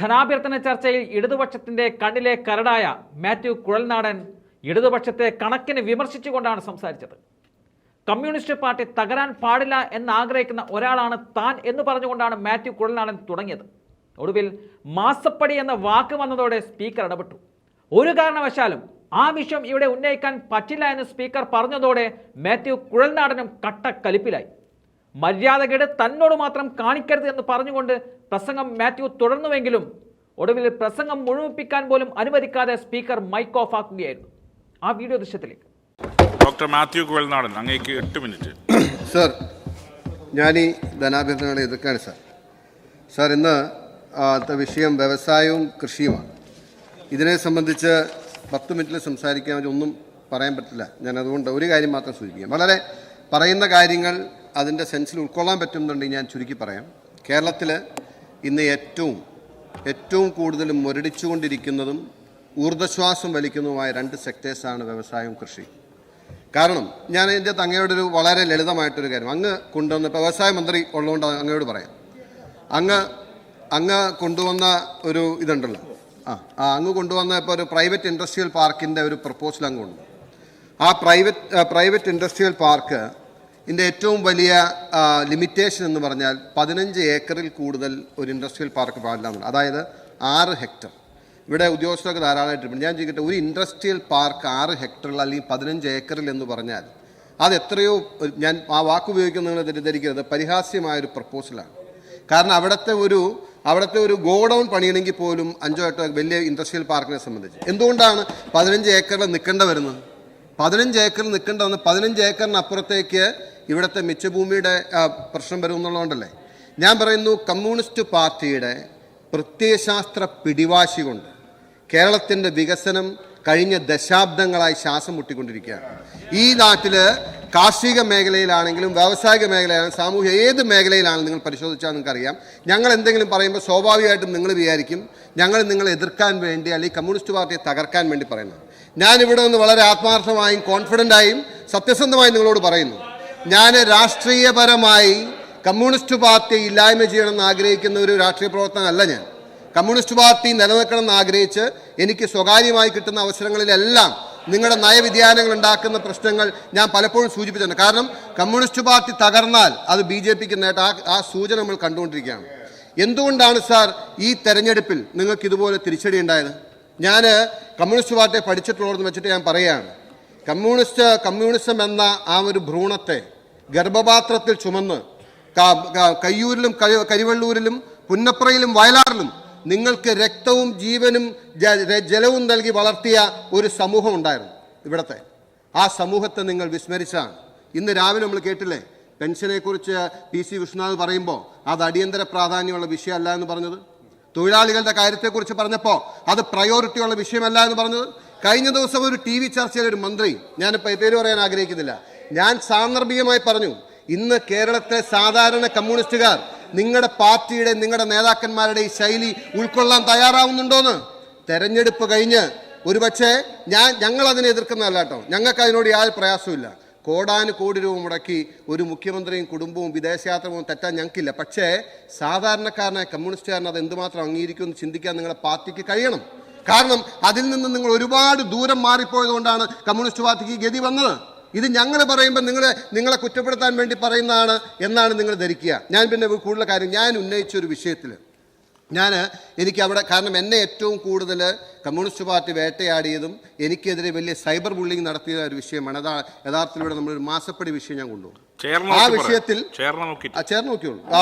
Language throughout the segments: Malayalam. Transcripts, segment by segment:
ധനാഭ്യർത്ഥന ചർച്ചയിൽ ഇടതുപക്ഷത്തിന്റെ കണ്ണിലെ കരടായ മാത്യു കുഴൽനാടൻ ഇടതുപക്ഷത്തെ കണക്കിന് വിമർശിച്ചുകൊണ്ടാണ് സംസാരിച്ചത്. കമ്മ്യൂണിസ്റ്റ് പാർട്ടി തകരാൻ പാടില്ല എന്നാഗ്രഹിക്കുന്ന ഒരാളാണ് താൻ എന്ന് പറഞ്ഞുകൊണ്ടാണ് മാത്യു കുഴൽനാടൻ തുടങ്ങിയത്. ഒടുവിൽ മാസപ്പടി എന്ന വാക്ക് വന്നതോടെ സ്പീക്കർ ഇടപെട്ടു. ഒരു കാരണവശാലും ആ വിഷയം ഇവിടെ ഉന്നയിക്കാൻ പറ്റില്ല എന്ന് സ്പീക്കർ പറഞ്ഞതോടെ മാത്യു കുഴൽനാടനും കട്ട കലിപ്പിലായി മര്യാദകേട് തന്നോട് മാത്രം കാണിക്കരുത് എന്ന് പറഞ്ഞുകൊണ്ട് പ്രസംഗം മാത്യു തുടർന്നുവെങ്കിലും ഒടുവിൽ പ്രസംഗം മുഴുമിപ്പിക്കാൻ പോലും അനുവദിക്കാതെ സ്പീക്കർ മൈക്ക് ഓഫ് ആക്കുകയായിരുന്നു. ആ വീഡിയോ ദൃശ്യത്തിലേക്ക്. ഡോക്ടർ മാത്യു കുഴൽനാടൻ അങ്ങേക്ക് എട്ട് മിനിറ്റ്. സർ ഞാൻ ഈ ധനാഭ്യർത്ഥനകളെ എതിർക്കാണ് സാർ. സാർ ഇന്ന് വിഷയം വ്യവസായവും കൃഷിയുമാണ്. ഇതിനെ സംബന്ധിച്ച് പത്ത് മിനിറ്റിൽ സംസാരിക്കാൻ ഒന്നും പറയാൻ പറ്റില്ല. ഞാൻ അതുകൊണ്ട് ഒരു കാര്യം മാത്രം സൂചിപ്പിക്കാം. വളരെ പറയുന്ന കാര്യങ്ങൾ അതിന്റെ സെൻസിൽ ഉൾക്കൊള്ളാൻ പറ്റുന്നുണ്ടെങ്കിൽ ഞാൻ ചുരുക്കി പറയാം. കേരളത്തിൽ ഇന്ന് ഏറ്റവും ഏറ്റവും കൂടുതൽ മുരടിച്ചുകൊണ്ടിരിക്കുന്നതും ഊർജശ്വാസം വലിക്കുന്നതുമായ രണ്ട് സെക്ടേഴ്സാണ് വ്യവസായവും കൃഷി കാരണം ഞാൻ എന്റെ അങ്ങയോട് ഒരു വളരെ ലളിതമായിട്ടൊരു കാര്യം. അങ്ങ് കൊണ്ടുവന്ന വ്യവസായ മന്ത്രി ഉള്ളതുകൊണ്ട് അങ്ങയോട് പറയാം. അങ്ങ് അങ്ങ് കൊണ്ടുവന്ന ഒരു ഇതുണ്ടല്ലോ. ആ ആ അങ്ങ് കൊണ്ടുവന്ന ഇപ്പോൾ ഒരു പ്രൈവറ്റ് ഇൻഡസ്ട്രിയൽ പാർക്കിന്റെ ഒരു പ്രപ്പോസൽ അങ്ങ് കൊണ്ടു ആ പ്രൈവറ്റ് പ്രൈവറ്റ് ഇൻഡസ്ട്രിയൽ പാർക്ക് ഇതിന്റെ ഏറ്റവും വലിയ ലിമിറ്റേഷൻ എന്ന് പറഞ്ഞാൽ പതിനഞ്ച് ഏക്കറിൽ കൂടുതൽ ഒരു ഇൻഡസ്ട്രിയൽ പാർക്ക് പാടില്ല എന്നുള്ളത് അതായത് ആറ് ഹെക്ടർ ഇവിടെ ഉദ്യോഗസ്ഥർക്ക് ധാരാളമായിട്ടുണ്ട് ഞാൻ ചോദിക്കട്ടെ ഒരു ഇൻഡസ്ട്രിയൽ പാർക്ക് ആറ് ഹെക്ടറിൽ അല്ലെങ്കിൽ പതിനഞ്ച് ഏക്കറിൽ എന്ന് പറഞ്ഞാൽ അത് എത്രയോ ഞാൻ ആ വാക്ക് ഉപയോഗിക്കുന്നത് നിങ്ങൾ തെറ്റിദ്ധരിക്കരുത് പരിഹാസ്യമായൊരു പ്രപ്പോസലാണ് കാരണം അവിടുത്തെ ഒരു അവിടുത്തെ ഒരു ഗോഡൗൺ പണിയണമെങ്കിൽ പോലും അഞ്ചോ എട്ടോ വലിയ ഇൻഡസ്ട്രിയൽ പാർക്കിനെ സംബന്ധിച്ച്. എന്തുകൊണ്ടാണ് പതിനഞ്ച് ഏക്കറിൽ നിൽക്കേണ്ട വരുന്നത്? പതിനഞ്ച് ഏക്കറിൽ നിൽക്കേണ്ട വന്ന് പതിനഞ്ച് ഏക്കറിന് അപ്പുറത്തേക്ക് ഇവിടുത്തെ മിച്ചഭൂമിയുടെ പ്രശ്നം വരും എന്നുള്ളതുകൊണ്ടല്ലേ ഞാൻ പറയുന്നു കമ്മ്യൂണിസ്റ്റ് പാർട്ടിയുടെ പ്രത്യയശാസ്ത്ര പിടിവാശി കൊണ്ട് കേരളത്തിന്റെ വികസനം കഴിഞ്ഞ ദശാബ്ദങ്ങളായി ശ്വാസം മുട്ടിക്കൊണ്ടിരിക്കുകയാണ്. ഈ നാട്ടിൽ കാർഷിക മേഖലയിലാണെങ്കിലും വ്യാവസായിക മേഖലയിലാണെങ്കിലും സാമൂഹ്യ ഏത് മേഖലയിലാണ് നിങ്ങൾ പരിശോധിച്ചാൽ നിങ്ങൾക്ക് അറിയാം ഞങ്ങൾ എന്തെങ്കിലും പറയുമ്പോൾ സ്വാഭാവികമായിട്ടും നിങ്ങൾ വിചാരിക്കും ഞങ്ങൾ നിങ്ങളെ എതിർക്കാൻ വേണ്ടി അല്ലെങ്കിൽ കമ്മ്യൂണിസ്റ്റ് പാർട്ടിയെ തകർക്കാൻ വേണ്ടി പറയുന്നത്. ഞാനിവിടെ നിന്ന് വളരെ ആത്മാർത്ഥമായും കോൺഫിഡന്റായും സത്യസന്ധമായും നിങ്ങളോട് പറയുന്നു. ഞാൻ രാഷ്ട്രീയപരമായി കമ്മ്യൂണിസ്റ്റ് പാർട്ടി ഇല്ലായ്മ ചെയ്യണമെന്ന് ആഗ്രഹിക്കുന്ന ഒരു രാഷ്ട്രീയ പ്രവർത്തനമല്ല ഞാൻ. കമ്മ്യൂണിസ്റ്റ് പാർട്ടി നിലനിൽക്കണമെന്ന് ആഗ്രഹിച്ച് എനിക്ക് സ്വകാര്യമായി കിട്ടുന്ന അവസരങ്ങളിലെല്ലാം നിങ്ങളുടെ നയവിധ്യാനങ്ങൾ ഉണ്ടാക്കുന്ന പ്രശ്നങ്ങൾ ഞാൻ പലപ്പോഴും സൂചിപ്പിച്ചിട്ടുണ്ട്. കാരണം കമ്മ്യൂണിസ്റ്റ് പാർട്ടി തകർന്നാൽ അത് ബി ജെ പിക്ക് നേട്ട ആ സൂചന നമ്മൾ കണ്ടുകൊണ്ടിരിക്കുകയാണ്. എന്തുകൊണ്ടാണ് സാർ ഈ തെരഞ്ഞെടുപ്പിൽ നിങ്ങൾക്ക് ഇതുപോലെ തിരിച്ചടി ഉണ്ടായത്? ഞാൻ കമ്മ്യൂണിസ്റ്റ് പാർട്ടിയെ പഠിച്ചിട്ടുള്ളതെന്ന് വെച്ചിട്ട് ഞാൻ പറയുകയാണ്. കമ്മ്യൂണിസ്റ്റ് കമ്മ്യൂണിസം എന്ന ആ ഒരു ഭ്രൂണത്തെ ഗർഭപാത്രത്തിൽ ചുമന്ന് കയ്യൂരിലും കരി- കരിവള്ളൂരിലും പുന്നപ്രയിലും വയലാറിലും നിങ്ങൾക്ക് രക്തവും ജീവനും ജലവും നൽകി വളർത്തിയ ഒരു സമൂഹം ഉണ്ടായിരുന്നു ഇവിടത്തെ. ആ സമൂഹത്തെ നിങ്ങൾ വിസ്മരിച്ചാണ്. ഇന്ന് രാവിലെ നമ്മൾ കേട്ടില്ലേ? പെൻഷനെക്കുറിച്ച് പി സി വിശ്വനാഥ് പറയുമ്പോൾ അത് അടിയന്തര പ്രാധാന്യമുള്ള വിഷയമല്ല എന്ന് പറഞ്ഞത്. തൊഴിലാളികളുടെ കാര്യത്തെക്കുറിച്ച് പറഞ്ഞപ്പോൾ അത് പ്രയോറിറ്റിയുള്ള വിഷയമല്ല എന്ന് പറഞ്ഞത്. കഴിഞ്ഞ ദിവസം ഒരു ടി വി ചർച്ചയിൽ ഒരു മന്ത്രി ഞാനിപ്പോൾ പേര് പറയാൻ ആഗ്രഹിക്കുന്നില്ല. ഞാൻ സാന്ദർഭികമായി പറഞ്ഞു ഇന്ന് കേരളത്തിലെ സാധാരണ കമ്മ്യൂണിസ്റ്റുകാർ നിങ്ങളുടെ പാർട്ടിയുടെ നിങ്ങളുടെ നേതാക്കന്മാരുടെ ഈ ശൈലി ഉൾക്കൊള്ളാൻ തയ്യാറാവുന്നുണ്ടോന്ന്? തെരഞ്ഞെടുപ്പ് കഴിഞ്ഞ് ഒരുപക്ഷെ ഞാൻ ഞങ്ങൾ അതിനെ എതിർക്കുന്നതല്ല കേട്ടോ. ഞങ്ങൾക്ക് അതിനോട് യാതൊരു പ്രയാസമില്ല കോടാന് കോടി രൂപ മുടക്കി ഒരു മുഖ്യമന്ത്രിയും കുടുംബവും വിദേശയാത്ര പോകും തെറ്റാൻ ഞങ്ങൾക്കില്ല. പക്ഷേ സാധാരണക്കാരനായ കമ്മ്യൂണിസ്റ്റുകാരൻ അത് എന്തുമാത്രം അംഗീകരിക്കുമെന്ന് ചിന്തിക്കാൻ നിങ്ങളുടെ പാർട്ടിക്ക് കഴിയണം. കാരണം അതിൽ നിന്ന് നിങ്ങൾ ഒരുപാട് ദൂരം മാറിപ്പോയതുകൊണ്ടാണ് കമ്മ്യൂണിസ്റ്റ് പാർട്ടിക്ക് ഈ ഗതി വന്നത്. ഇത് ഞങ്ങൾ പറയുമ്പോൾ നിങ്ങളെ നിങ്ങളെ കുറ്റപ്പെടുത്താൻ വേണ്ടി പറയുന്നതാണ് എന്നാണ് നിങ്ങൾ ധരിക്കുക. ഞാൻ പിന്നെ കൂടുതൽ കാര്യം ഞാൻ ഉന്നയിച്ച ഒരു വിഷയത്തിൽ ഞാൻ എനിക്ക് അവിടെ കാരണം എന്നെ ഏറ്റവും കൂടുതൽ കമ്മ്യൂണിസ്റ്റ് പാർട്ടി വേട്ടയാടിയതും എനിക്കെതിരെ വലിയ സൈബർ ബുള്ളിങ് നടത്തിയ ഒരു വിഷയമാണ്. അതാ യഥാർത്ഥത്തിലൂടെ നമ്മളൊരു മാസപ്പടി വിഷയം ഞാൻ കൊണ്ടുപോകും. ആ വിഷയത്തിൽ ചേർന്ന് നോക്കിയുള്ളൂ. ആ,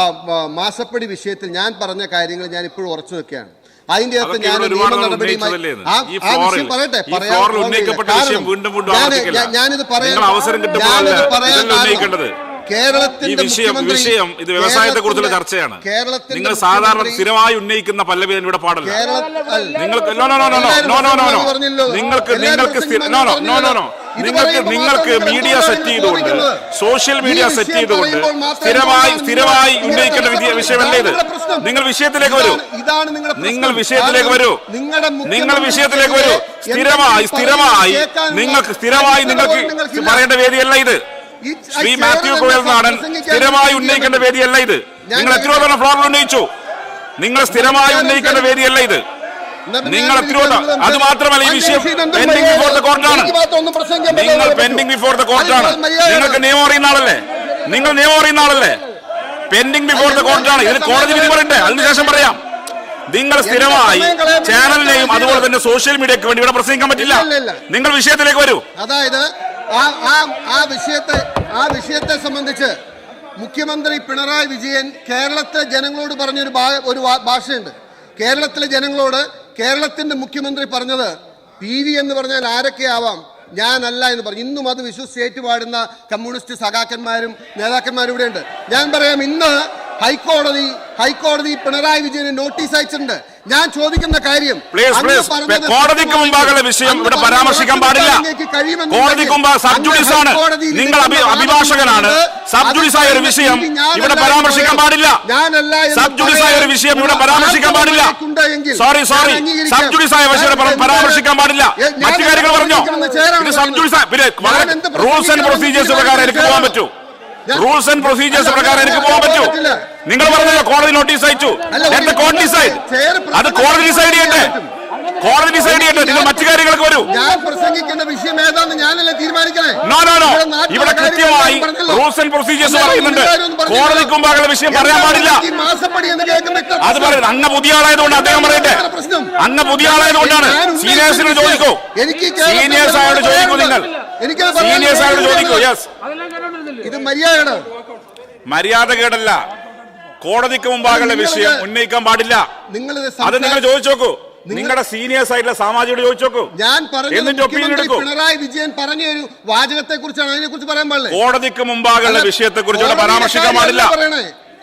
മാസപ്പടി വിഷയത്തിൽ ഞാൻ പറഞ്ഞ കാര്യങ്ങൾ ഞാൻ ഇപ്പോഴും ഉറച്ചു നിൽക്കുകയാണ് അതിന്റെ അകത്ത് ഞാൻ നിയമ നടപടിയുമായി ആ വിഷയം പറയട്ടെ. പറയാൻ ഞാനിത് പറയാൻ ഞാനിത് പറയാൻ കേരളത്തിന്റെ വിഷയം ഇത് വ്യവസായത്തെ കുറിച്ചുള്ള ചർച്ചയാണ്. നിങ്ങൾ സാധാരണ സ്ഥിരമായി ഉന്നയിക്കുന്ന പല്ലവി ഇവിടെ പാടില്ല. നിങ്ങൾക്ക് no no no no no no no no നിങ്ങൾക്ക് നിങ്ങൾക്ക് no no no no no നിങ്ങൾക്ക് നിങ്ങൾക്ക് മീഡിയ സെറ്റ് ചെയ്തുകൊണ്ട് സോഷ്യൽ മീഡിയ സെറ്റ് ചെയ്തുകൊണ്ട് സ്ഥിരമായി സ്ഥിരമായി ഉന്നയിക്കേണ്ട വിധി വിഷയമല്ലേ ഇത്? നിങ്ങൾ വിഷയത്തിലേക്ക് വരൂ. നിങ്ങൾ വിഷയത്തിലേക്ക് വരൂ. നിങ്ങളുടെ നിങ്ങൾ വിഷയത്തിലേക്ക് വരൂ. സ്ഥിരമായി സ്ഥിരമായി നിങ്ങൾക്ക് സ്ഥിരമായി നിങ്ങൾക്ക്. പറയേണ്ട വേദിയല്ല ഇത്. ശ്രീ മാത്യു കോയൽ നാടൻ സ്ഥിരമായി ഉന്നയിക്കേണ്ട വേദിയല്ല ഇത്. നിങ്ങൾ എത്രയോ തവണ ഫ്ലോറിൽ ഉന്നയിച്ചു? നിങ്ങൾ സ്ഥിരമായി ഉന്നയിക്കേണ്ട വേദിയല്ല ഇത്. നിങ്ങൾ എത്രയോ- അത് മാത്രമല്ല ഈ വിഷയം പെൻഡിംഗ് ബിഫോർ ദ കോർട്ടാണ്. നിങ്ങൾ പെൻഡിംഗ് ബിഫോർ ദ കോർട്ടാണ് നിങ്ങൾക്ക് നിയമം അറിയുന്ന ആളല്ലേ? നിങ്ങൾ നിയമം അറിയുന്ന ആളല്ലേ? പെൻഡിംഗ് ബിഫോർ ദ കോർട്ടാണ് ഇതിന് കോടതി വിധി പറയട്ടെ അതിനുശേഷം പറയാം. നിങ്ങൾ സ്ഥിരമായി ചാനലിനെയും അതുപോലെ തന്നെ സോഷ്യൽ മീഡിയക്ക് വേണ്ടി ഇവിടെ പ്രസംഗിക്കാൻ പറ്റില്ല. നിങ്ങൾ വിഷയത്തിലേക്ക് വരൂ. അതായത് ആ ആ ആ വിഷയത്തെ ആ വിഷയത്തെ സംബന്ധിച്ച് മുഖ്യമന്ത്രി പിണറായി വിജയൻ കേരളത്തിലെ ജനങ്ങളോട് പറഞ്ഞൊരു ഒരു ഭാഷയുണ്ട്. കേരളത്തിലെ ജനങ്ങളോട് കേരളത്തിന്റെ മുഖ്യമന്ത്രി പറഞ്ഞത് പി വി എന്ന് പറഞ്ഞാൽ ആരൊക്കെയാവാം ഞാനല്ല എന്ന് പറഞ്ഞു. ഇന്നും അത് വിശ്വസിച്ച് ഏറ്റുപാടുന്ന കമ്മ്യൂണിസ്റ്റ് സഖാക്കന്മാരും നേതാക്കന്മാരും ഇവിടെയുണ്ട്. ഞാൻ പറയാം ഇന്ന് ഹൈക്കോടതി ഹൈക്കോടതി പിണറായി വിജയന് നോട്ടീസ് അയച്ചിട്ടുണ്ട്. ഞാൻ ചോദിക്കുന്ന കാര്യം കോടതിക്ക് മുമ്പാകുള്ള വിഷയം ഇവിടെ പരാമർശിക്കാൻ പാടില്ല. കോടതിക്ക് മുമ്പ് സബ് ജുഡീസ് ആണ്. നിങ്ങൾ അഭിഭാഷകനാണ്. സബ് ജുഡീസ് ആയ ഒരു വിഷയം ഇവിടെ പരാമർശിക്കാൻ പാടില്ല. സബ് ജുഡീസ് ആയ ഒരു വിഷയം ഇവിടെ പരാമർശിക്കാൻ പാടില്ല. സോറി സോറി സബ് ജുഡീസ് ആയ വിഷയം പരാമർശിക്കാൻ പാടില്ല. മറ്റു കാര്യങ്ങൾ പറഞ്ഞോ? ഇത് sub judice rules and procedures പ്രകാരം എനിക്ക് പോകാൻ പറ്റൂ. റൂൾസ് ആൻഡ് പ്രൊസീജിയേഴ്സ് പ്രകാരം എനിക്ക് പോകാൻ പറ്റൂ. നിങ്ങൾ പറഞ്ഞല്ലോ കോടതി നോട്ടീസ് അയച്ചു. എന്റെ കോടതി ഡിസൈഡ് അത് കോടതി ഡിസൈഡ് ചെയ്യട്ടെ. കോടതി ഡിസൈഡ് ചെയ്യട്ടെ. നിങ്ങൾ മറ്റു കാര്യങ്ങൾക്ക് വരൂ. ഞാൻ പ്രസംഗിക്കേണ്ട വിഷയം ഏതാന്ന് ഞാനല്ലേ തീരുമാനിക്കണേ? നോ നോ നോ ഇവിടെ കൃത്യമായി റൂൾസ് ആൻഡ് പ്രൊസീജിയേഴ്സ് പറയുന്നുണ്ട്. കോടതിക്ക് മുമ്പാകുള്ള വിഷയം പറയാൻ പാടില്ല. അത് പറയുന്നത് അങ്ങ് പുതിയ ആളായതുകൊണ്ട് അദ്ദേഹം പറയട്ടെ. അങ്ങ് പുതിയ ആളായതുകൊണ്ടാണ് സീനിയേഴ്സിന് സീനിയേഴ്സിനോട് ചോദിക്കൂ. സീനിയേഴ്സ് ആയോട് ചോദിക്കൂ നിങ്ങൾ. സീനിയേഴ്സ് ആയോട് ചോദിക്കൂ. യെസ് ഇത് മര്യാദ കേടല്ല കോടതിക്ക് മുമ്പാകുള്ള വിഷയം ഉന്നയിക്കാൻ പാടില്ല. നിങ്ങൾ അത് നിങ്ങൾ ചോദിച്ചു നോക്കൂ നിങ്ങളുടെ സീനിയേഴ്സ് ആയിട്ടുള്ള സാമാജിയോട് ചോദിച്ചു നോക്കൂ ഞാൻ എടുക്കൂ. പിണറായി വിജയൻ പറഞ്ഞ ഒരു വാചകത്തെ കുറിച്ചാണ് അതിനെ കുറിച്ച് പറയാൻ പാടില്ല? കോടതിക്ക് മുമ്പാകുള്ള അല്ല, വിഷയത്തെ കുറിച്ച് കോടതിയിലെ പരാമർശിക്കാൻ പാടില്ല.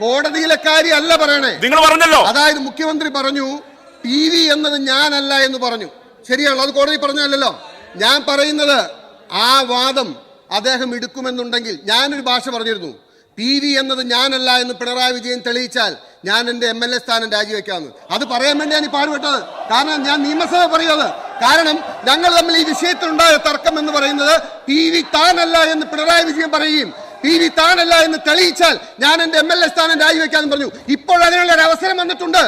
കോടതിയിലെ കാര്യം അല്ല പറയണേ. നിങ്ങൾ പറഞ്ഞല്ലോ. അതായത് മുഖ്യമന്ത്രി പറഞ്ഞു ടി വി എന്നത് ഞാനല്ല എന്ന് പറഞ്ഞു. ശരിയാണല്ലോ അത് കോടതി പറഞ്ഞല്ലോ ഞാൻ പറയുന്നത് ആ വാദം അദ്ദേഹം എടുക്കുമെന്നുണ്ടെങ്കിൽ ഞാനൊരു ഭാഷ പറഞ്ഞിരുന്നു. പി വി എന്നത് ഞാനല്ല എന്ന് പിണറായി വിജയൻ തെളിയിച്ചാൽ ഞാൻ എന്റെ എം എൽ എ സ്ഥാനം രാജിവെക്കാമെന്ന്. അത് പറയാൻ വേണ്ടിയാണ് ഈ പാടുപെട്ടത്. കാരണം ഞാൻ നിയമസഭ പറയുന്നത്. കാരണം ഞങ്ങൾ തമ്മിൽ ഈ വിഷയത്തിലുണ്ടായ തർക്കം എന്ന് പറയുന്നത് പി വി താനല്ല എന്ന് പിണറായി വിജയൻ പറയുകയും പി വി താനല്ല എന്ന് തെളിയിച്ചാൽ ഞാൻ എന്റെ എം എൽ എ സ്ഥാനം രാജിവെക്കാമെന്ന് പറഞ്ഞു. ഇപ്പോൾ അതിനുള്ള ഒരു അവസരം വന്നിട്ടുണ്ട്.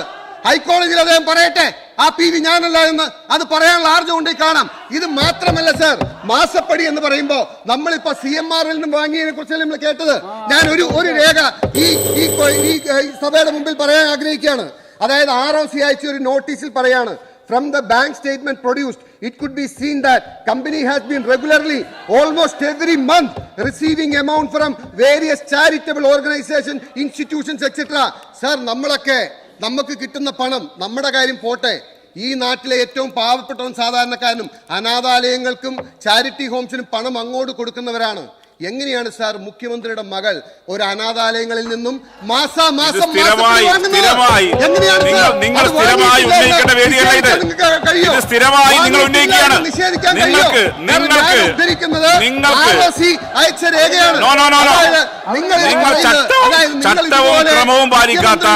ഹൈക്കോടതിയിൽ അദ്ദേഹം പറയട്ടെ ആ പി വി ഞാനല്ല എന്ന് അത് പറയാനുള്ള ആർജവും ഉണ്ടെങ്കിൽ കാണാം. ഇത് മാത്രമല്ല സർ മാസപ്പടി എന്ന് പറയുമ്പോ നമ്മളിപ്പോ സി എം ആറിൽ നിന്ന് വാങ്ങിയതിനെ കുറിച്ച് നമ്മൾ കേട്ടത്? ഞാൻ ഒരു ഒരു രേഖ ഈ ഈ സഭയുടെ മുമ്പിൽ പറയാൻ ആഗ്രഹിക്കുകയാണ്. അതായത് ആർ ഒ സി അയച്ച ഒരു നോട്ടീസിൽ പറയാണ് from the bank statement produced it could be seen that company has been regularly almost every month receiving amount from various charitable organisation institutions etcetera sir നമ്മളൊക്കെ നമുക്ക് കിട്ടുന്ന പണം നമ്മുടെ കാര്യം പോട്ടെ. ഈ നാട്ടിലെ ഏറ്റവും പാവപ്പെട്ടവൻ സാധാരണക്കാരനും അനാഥാലയങ്ങൾക്കും ചാരിറ്റി ഹോംസിനും പണം അങ്ങോട്ട് കൊടുക്കുന്നവരാണ്. എങ്ങനെയാണ് സാർ മുഖ്യമന്ത്രിയുടെ മകൾ ഒരു അനാഥാലയങ്ങളിൽ നിന്നും മാസാ മാസം സ്ഥിരമായി സ്ഥിരമായി എങ്ങനെയാണ് നിങ്ങൾ സാർ? നിങ്ങൾ അത് സ്ഥിരമായി വാങ്ങിയിട്ടില്ല ഉന്നയിക്കേണ്ട എന്ന് ഇത് നിഷേധിക്കാൻ നിങ്ങൾക്ക് കഴിയോ? ഇത് സ്ഥിരമായി നിങ്ങൾ വാങ്ങിയിട്ടില്ല ഉന്നയിക്കുകയാണ് നിങ്ങൾക്ക് കഴിയോ? കാരണം ഞാൻ നിങ്ങൾക്ക് ഉദ്ധരിക്കുന്നത് നിങ്ങൾക്ക് ROC അയച്ച രേഖയാണ് നിങ്ങൾ നിങ്ങൾ ചട്ടവും നിങ്ങൾ പാലിക്കാത്ത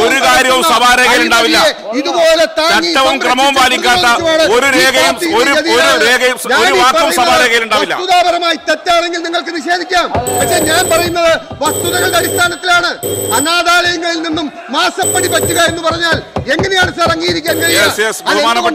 ഒരു കാര്യവും നടത്തുന്ന സഭാരേഖയിൽ ഉണ്ടാവില്ല. ഇതുപോലെ ചട്ടവും ക്രമവും പാലിക്കാത്ത ഒരു രേഖയും ഒരു- രേഖയും ഒരു വാക്കും സഭാരേഖയിൽ ഉണ്ടാവില്ല. തെറ്റാണെങ്കിൽ തെറ്റാണെങ്കിൽ നിങ്ങൾക്ക് നിഷേധിക്കാം. പക്ഷെ ഞാൻ പറയുന്നത് വസ്തുതകളുടെ അടിസ്ഥാനത്തിലാണ്. അനാഥാലയങ്ങളിൽ നിന്നും മാസപ്പടി പറ്റുക എന്ന് പറഞ്ഞാൽ എങ്ങനെയാണ് സാർ അംഗീകരിക്കാൻ കഴിയുക?